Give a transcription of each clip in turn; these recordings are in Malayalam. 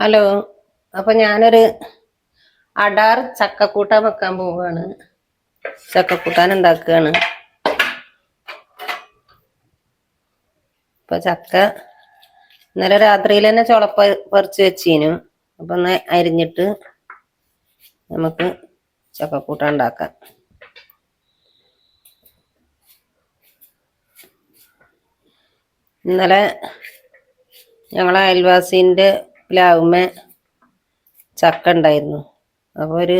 ഹലോ അപ്പൊ ഞാനൊരു അടാർ ചക്കക്കൂട്ടാൻ വെക്കാൻ പോവുകയാണ് ചക്കക്കൂട്ടാൻ ഉണ്ടാക്കുകയാണ് ഇപ്പൊ ചക്ക ഇന്നലെ രാത്രിയിൽ തന്നെ ചുളപ്പ പറിച്ചു വെച്ചീനു. അപ്പൊ ഒന്ന് അരിഞ്ഞിട്ട് നമുക്ക് ചക്കക്കൂട്ടാൻ ഉണ്ടാക്കാം. ഇന്നലെ ഞങ്ങളെ അയൽവാസീന്റെ പ്ലാവുമ്മേ ചക്ക ഉണ്ടായിരുന്നു അപ്പോൾ ഒരു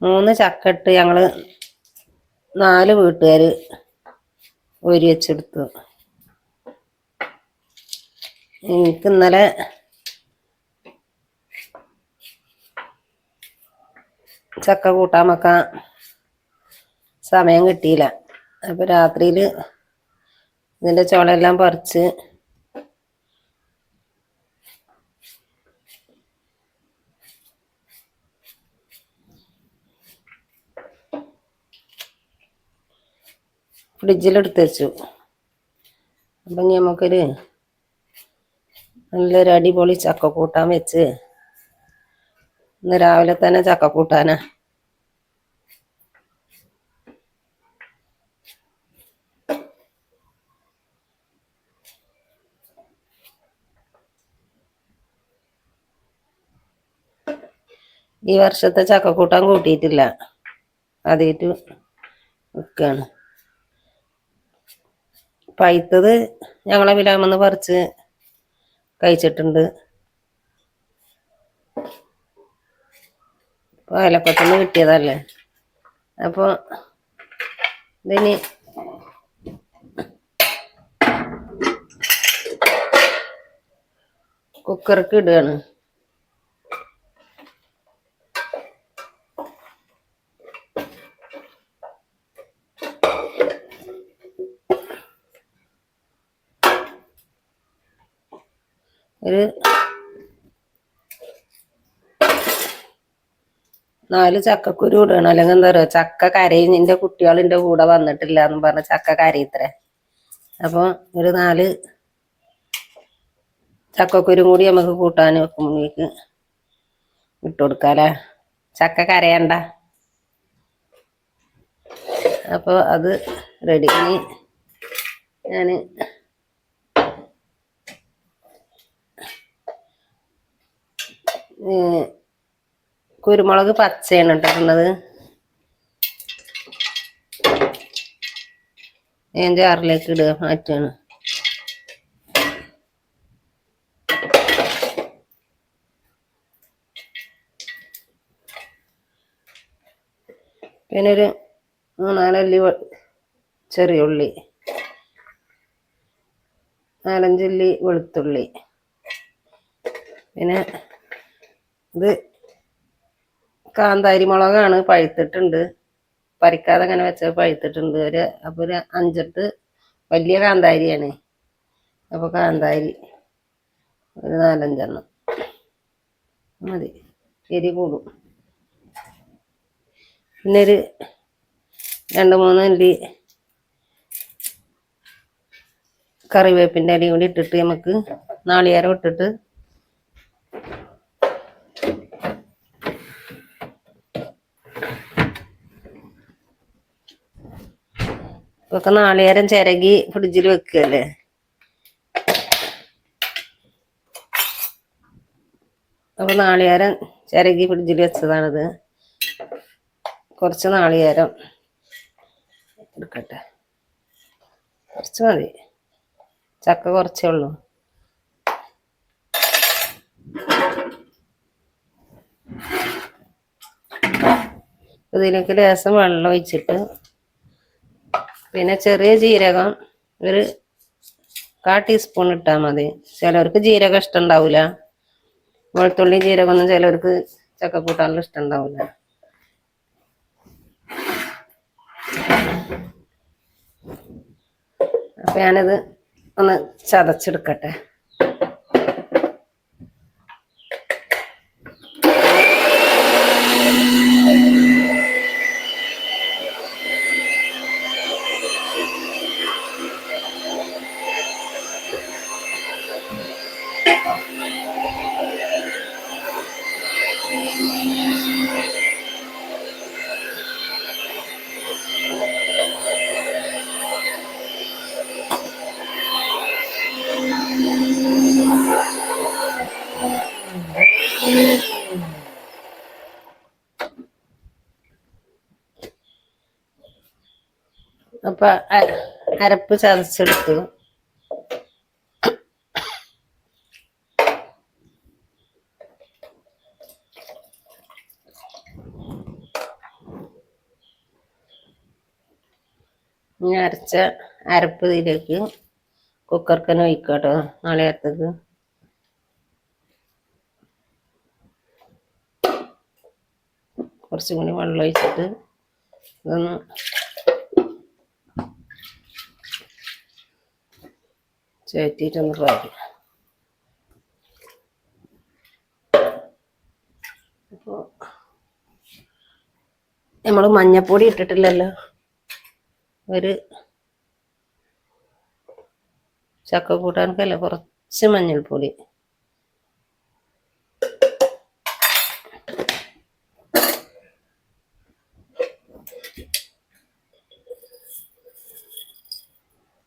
മൂന്ന് ചക്ക ഇട്ട് ഞങ്ങൾ നാല് വീട്ടുകാർ ഒരു വെച്ചെടുത്തു. എനിക്ക് ഇന്നലെ ചക്ക കൂട്ടാൻ വെക്കാൻ സമയം കിട്ടിയില്ല. അപ്പോൾ രാത്രിയിൽ ഇതിന്റെ ചുളയെല്ലാം പറിച്ച് ഫ്രിഡ്ജിലെടുത്ത് വെച്ചു. അപ്പം നമുക്കൊരു നല്ലൊരു അടിപൊളി ചക്ക കൂട്ടാൻ വെച്ച് ഇന്ന് രാവിലെ തന്നെ ചക്ക കൂട്ടാനാ ഈ വർഷത്തെ ചക്കക്കൂട്ടാൻ കൂട്ടിയിട്ടില്ല. ആദ്യമായിട്ട് വെക്കുകയാണ് പഴുത്തത് ഞങ്ങളെ വിലാമെന്ന് പറിച്ച് കഴിച്ചിട്ടുണ്ട്. ഇപ്പൊ അയലക്കത്തുനിന്ന് കിട്ടിയതല്ലേ? അപ്പൊ ഇതിന് കുക്കർക്ക് ഇടുകയാണ്. ഒരു നാല് ചക്കക്കുരു ഇടണം അല്ലെങ്കിൽ എന്താ പറയുക ചക്ക കരയും. നിന്റെ കുട്ടികളിന്റെ കൂടെ വന്നിട്ടില്ല എന്ന് പറഞ്ഞ ചക്ക കരയിത്രേ അപ്പൊ ഒരു നാല് ചക്കക്കുരു കൂടി നമുക്ക് കൂട്ടാൻ വെക്കുമ്പോഴേക്ക് ഇട്ടുകൊടുക്കാല്ലേ ചക്ക കരയണ്ട. അപ്പൊ അത് റെഡി ഇനി ഞാൻ കുരുമുളക് പച്ചയാണ് ഇട്ടിട്ടുള്ളത്. ഞാൻ ജാറിലേക്ക് ഇടുക മാറ്റാണ് പിന്നെ ഒരു മൂന്നാലല്ലി ചെറിയ ഉള്ളി. നാലഞ്ചല്ലി വെളുത്തുള്ളി. പിന്നെ ഇത് കാന്താരി മുളകാണ് പഴുത്തിട്ടുണ്ട്. പരിക്കാതെ അങ്ങനെ വെച്ചത് പഴുത്തിട്ടുണ്ട്. ഒരു അപ്പൊ ഒരു അഞ്ചെട്ട് വലിയ കാന്താരിയാണ്. അപ്പൊ കാന്താരി ഒരു നാലഞ്ചെണ്ണം. മതി. എരി കൂടും. പിന്നെ ഒരു രണ്ട് മൂന്ന് അല്ലി കറിവേപ്പിന്റെ അരി കൂടി ഇട്ടിട്ട് നമുക്ക് നാളികേരം ഇട്ടിട്ട് ഇതൊക്കെ നാളികേരം ചിരകി ഫ്രിഡ്ജിൽ വെക്കുകയല്ലേ? അപ്പൊ നാളികേരം ചിരകി ഫ്രിഡ്ജിൽ വെച്ചതാണിത്. കുറച്ച് നാളികേരം എടുക്കട്ടെ. കുറച്ച് മതി. ചക്ക കുറച്ചേ ഉള്ളൂ. ഇതിലേക്ക് ലേശം വെള്ളം ഒഴിച്ചിട്ട് പിന്നെ ചെറിയ ജീരകം ഒരു കാ ടീസ്പൂൺ ഇട്ടാൽ മതി. ചിലവർക്ക് ജീരകം ഇഷ്ടം ഉണ്ടാവില്ല വെളുത്തുള്ളി ജീരകമൊന്നും ചിലവർക്ക് ചക്കക്കൂട്ടാനുള്ള ഇഷ്ടം ഉണ്ടാവില്ല അപ്പൊ ഞാനത് ഒന്ന് ചതച്ചെടുക്കട്ടെ. അപ്പൊ അരപ്പ് ചതച്ചെടുത്തു. ഇനി അരച്ച അരപ്പ് ഇതിലേക്ക് കുക്കർക്കന ഒഴിക്കാട്ടോ നാളെ നേരത്തേക്ക് കുറച്ചും കൂടി വെള്ളം ഒഴിച്ചിട്ട് ഇതൊന്ന് ചേറ്റിട്ടൊന്ന് പാരി അപ്പോൾ നമ്മൾ മഞ്ഞപ്പൊടി ഇട്ടിട്ടില്ലല്ലോ? ഒരു ചക്ക കൂട്ടാനൊക്കെയല്ല? കുറച്ച് മഞ്ഞൾപ്പൊടി.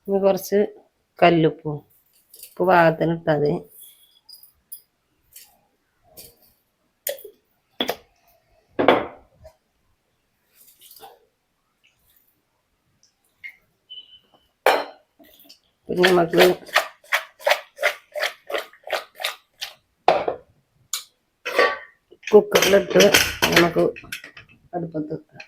കുറച്ച് കല്ലുപ്പും. ഉപ്പ് പാകത്തിന് പിന്നെ നമുക്ക് കുക്കറിലിട്ട് നമുക്ക് അടുപ്പത്ത് വെക്കാം.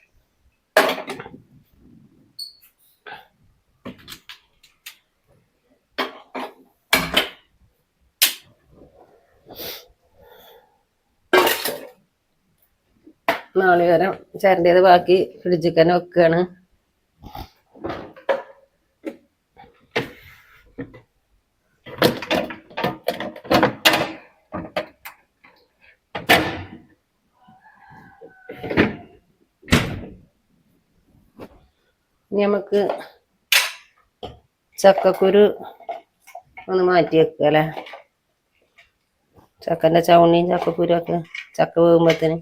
നാളികേരം ചിരണ്ടിയത് ബാക്കി ഫ്രിഡ്ജിൽ തന്നെ വെക്കുകയാണ് ഇനി ചക്കക്കുരു ഒന്ന് മാറ്റി വെക്കുക അല്ലേ? ചക്കന്റെ ചവണിയും ചക്കക്കുരു ഒക്കെ ചക്ക വേകുമ്പത്തിന്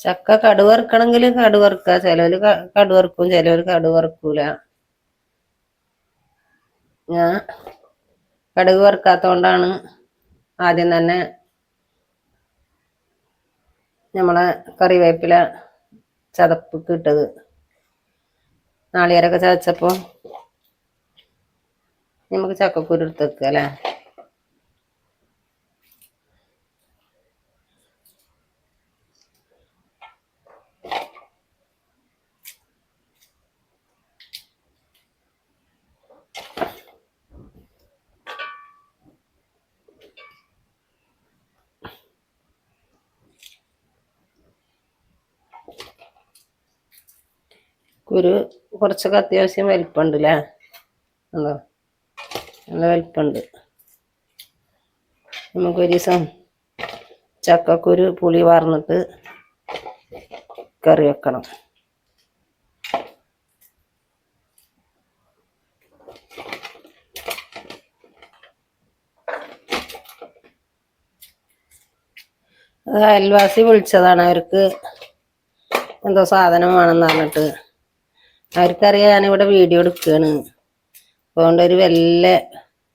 ചക്ക കടുവറുക്കണമെങ്കിൽ കടുവറുക്ക ചിലവർ കടുവറുക്കും ചിലവർ കടുവറുക്കൂല ഞാൻ കടുക് വറുക്കാത്തോണ്ടാണ് ആദ്യം തന്നെ നമ്മളെ കറിവേപ്പില ചതപ്പ് ഇട്ടത്. നാളികേരൊക്കെ ചതച്ചപ്പോ നമുക്ക് ചക്കക്കുരു എടുത്ത് വെക്കുക അല്ലേ കുരു കുറച്ചൊക്കെ അത്യാവശ്യം വലിപ്പമുണ്ട് അല്ലേ ഉണ്ടോ? നല്ല വലിപ്പമുണ്ട്. നമുക്കൊരു ദിവസം ചക്കക്കുരു പുളി വാർന്നിട്ട് കറി വെക്കണം. അയൽവാസി വിളിച്ചതാണ്. അവർക്ക് എന്തോ സാധനം വേണമെന്ന് പറഞ്ഞിട്ട്. അവർക്കറിയാം ഞാനിവിടെ വീഡിയോ എടുക്കുകയാണ് അതുകൊണ്ട് ഒരു വല്ല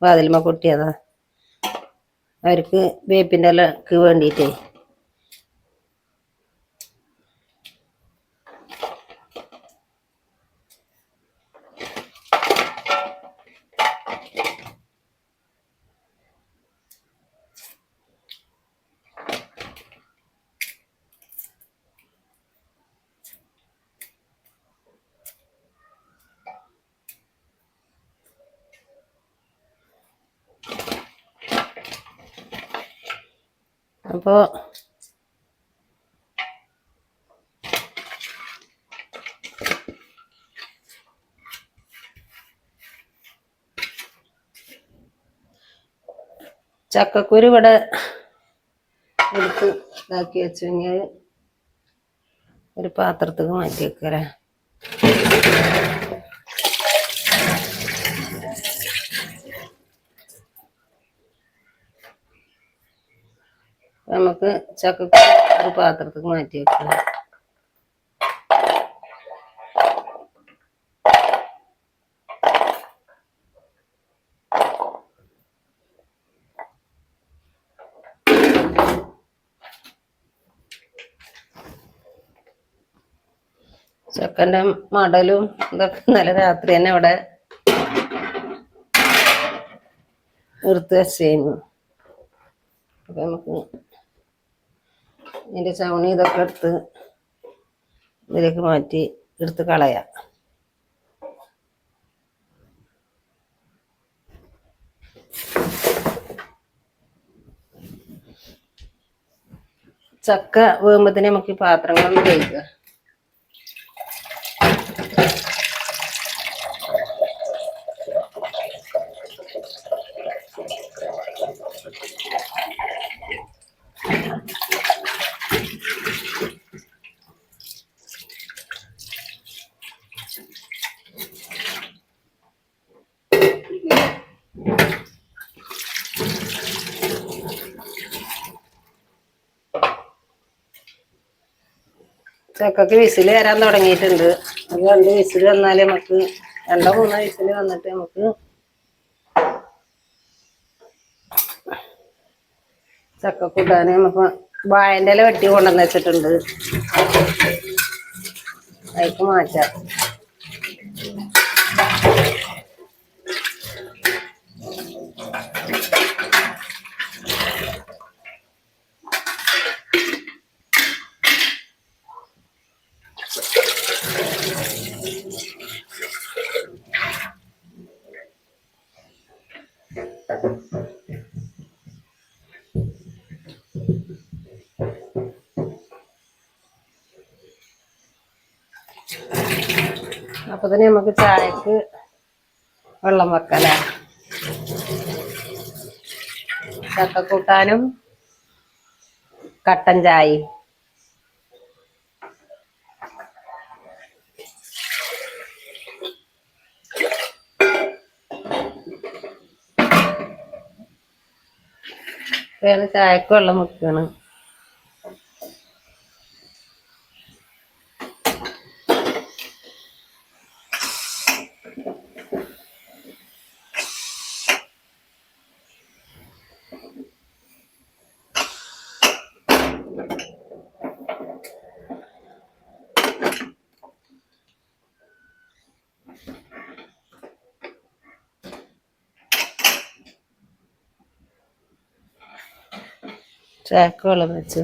വാതിൽമ കൊട്ടിയതാ അവർക്ക് വേപ്പിന്റെ ഇലക്ക് വേണ്ടിയിട്ടേ. അപ്പോൾ ചക്കക്കുരു ഇവിടെ എടുത്ത് ഇതാക്കി വെച്ചു കഴിഞ്ഞാൽ ഒരു പാത്രത്തേക്ക് മാറ്റി വെക്കല്ലേ? നമുക്ക് ചക്കക്ക് ഒരു പാത്രത്തിൽ മാറ്റി വെക്കാം. ചക്കന്റെ മടലും ഇതൊക്കെ ഇന്നലെ രാത്രി തന്നെ ഇവിടെ എടുത്ത് വെച്ചേന്നു അപ്പൊ നമുക്ക് ഇതിന്റെ ചവണി ഇതൊക്കെ എടുത്ത് ഇതിലേക്ക് മാറ്റി എടുത്ത് കളയാം. ചക്ക വീകുമ്പത്തിന് നമുക്ക് ഈ പാത്രങ്ങളിൽ കഴിക്കുക ചക്കക്ക് വിസിൽ വരാൻ തുടങ്ങിയിട്ടുണ്ട്. അത് രണ്ട് വിസിൽ വന്നാലേ നമുക്ക് രണ്ടോ മൂന്നോ വിസിൽ വന്നിട്ട് നമുക്ക് ചക്ക കൂട്ടാന് നമുക്ക് വായന്റെ ഇല വെട്ടി കൊണ്ടുവന്ന് വെച്ചിട്ടുണ്ട്. അതിക്ക് മാറ്റാം. അപ്പൊ തന്നെ നമുക്ക് ചായക്ക് വെള്ളം വെക്കല. ചക്ക കൂട്ടാനും കട്ടൻ ചായ ചായക്ക് വെള്ളം വെക്കാണ്. ചായക്ക് വെള്ളം വെച്ചു.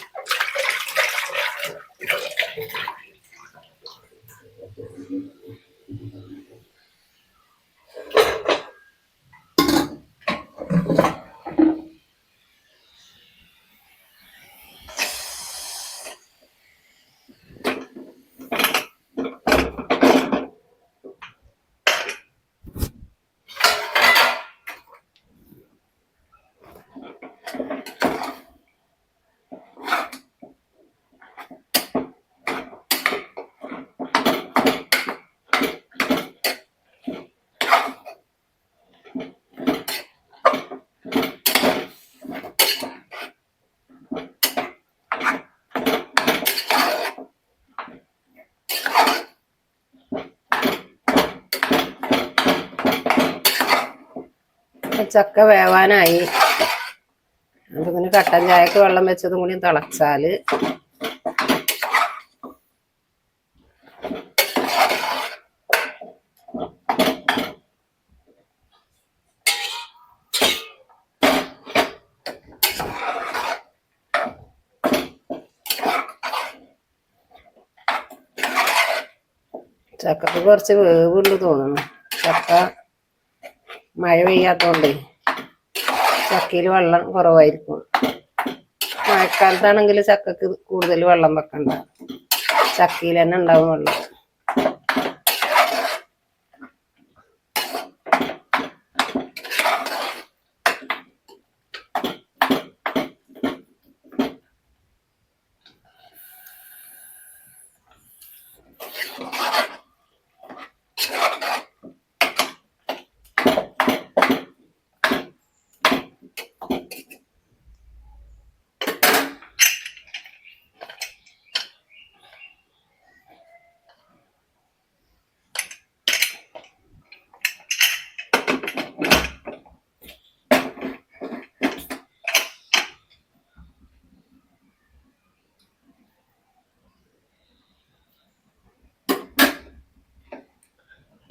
ചക്ക വേവാനായി. അപ്പൊ കട്ടൻ ചായക്ക് വെള്ളം വെച്ചതും കൂടി തിളച്ചാൽ. ചക്കക്ക് കുറച്ച് വേവുണ്ട് തോന്നുന്നു. ചക്ക മഴ പെയ്യാത്തോണ്ടേ ചക്കയിൽ വെള്ളം കുറവായിരിക്കും. മഴക്കാലത്താണെങ്കിൽ ചക്കക്ക് കൂടുതൽ വെള്ളം വെക്കണ്ട. ചക്കയിൽ തന്നെ ഉണ്ടാവും വെള്ളം.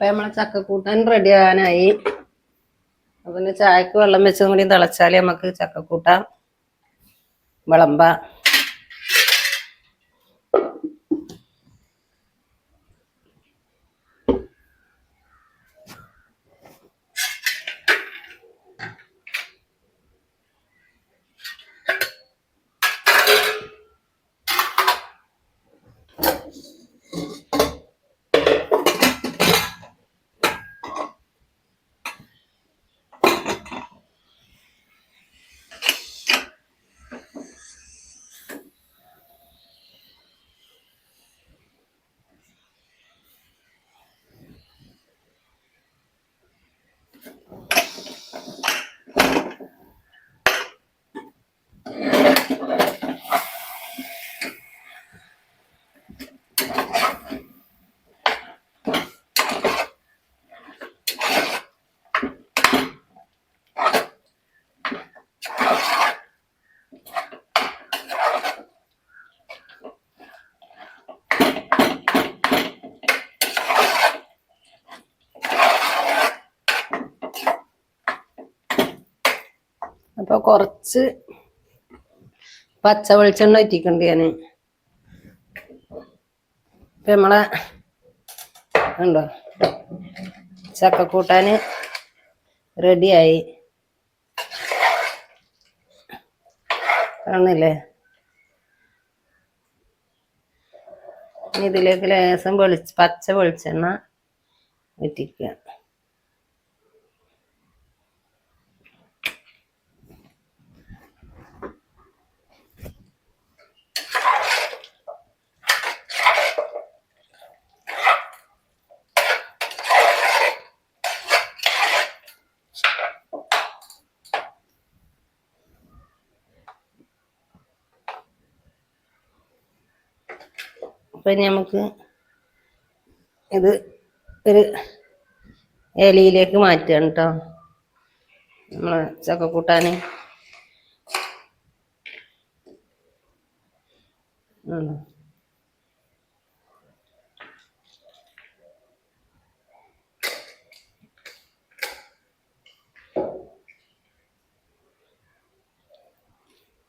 അപ്പൊ നമ്മളെ ചക്കക്കൂട്ടാൻ റെഡി ആകാനായി അപ്പൊ പിന്നെ ചായക്ക് വെള്ളം വെച്ചതും കൂടി തിളച്ചാൽ നമുക്ക് ചക്കക്കൂട്ടാൻ വിളമ്പ അപ്പൊ കുറച്ച് പച്ച വെളിച്ചെണ്ണ ഇറ്റിക്കണ്ട് ഞാൻ. ഇപ്പൊ നമ്മളെ ഉണ്ടോ ചക്ക കൂട്ടാന് റെഡിയായി. കാണില്ലേ ഇനി ഇതിലേക്ക് ലേശം വെളിച്ച പച്ച വെളിച്ചെണ്ണ ഇറ്റിക്കുക അപ്പൊ നമുക്ക് ഇത് ഒരു ഇലയിലേക്ക് മാറ്റുകയാണ് കേട്ടോ നമ്മൾ ചക്ക കൂട്ടാൻ.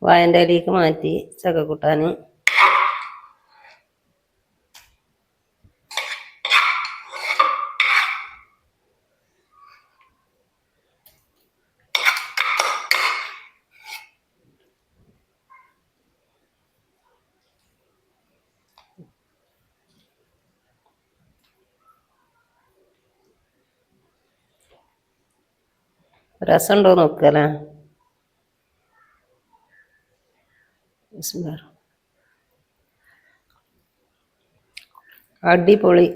വായന്റെ ഇലയിലേക്ക് മാറ്റി ചക്കക്കൂട്ടാന് രസമുണ്ടോ നോക്കല്ലേ. അടിപൊളി.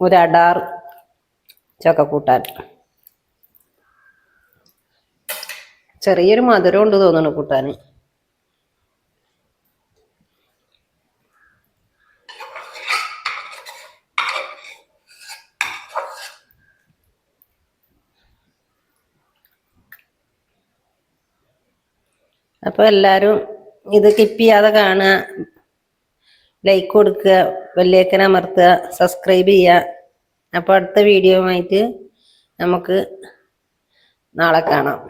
ഒരു അടാർ ചക്കക്കൂട്ടാൻ. ചെറിയൊരു മധുരം ഉണ്ട് തോന്നുന്നു കൂട്ടാന് അപ്പൊ എല്ലാരും ഇത് കിപ്പ് ചെയ്യാതെ കാണുക. ലൈക്ക് കൊടുക്കുക വെല്ലേക്കന അമർത്തുക സബ്സ്ക്രൈബ് ചെയ്യുക. അപ്പൊ അടുത്ത വീഡിയോ ആയിട്ട് നമുക്ക് നാളെ കാണാം.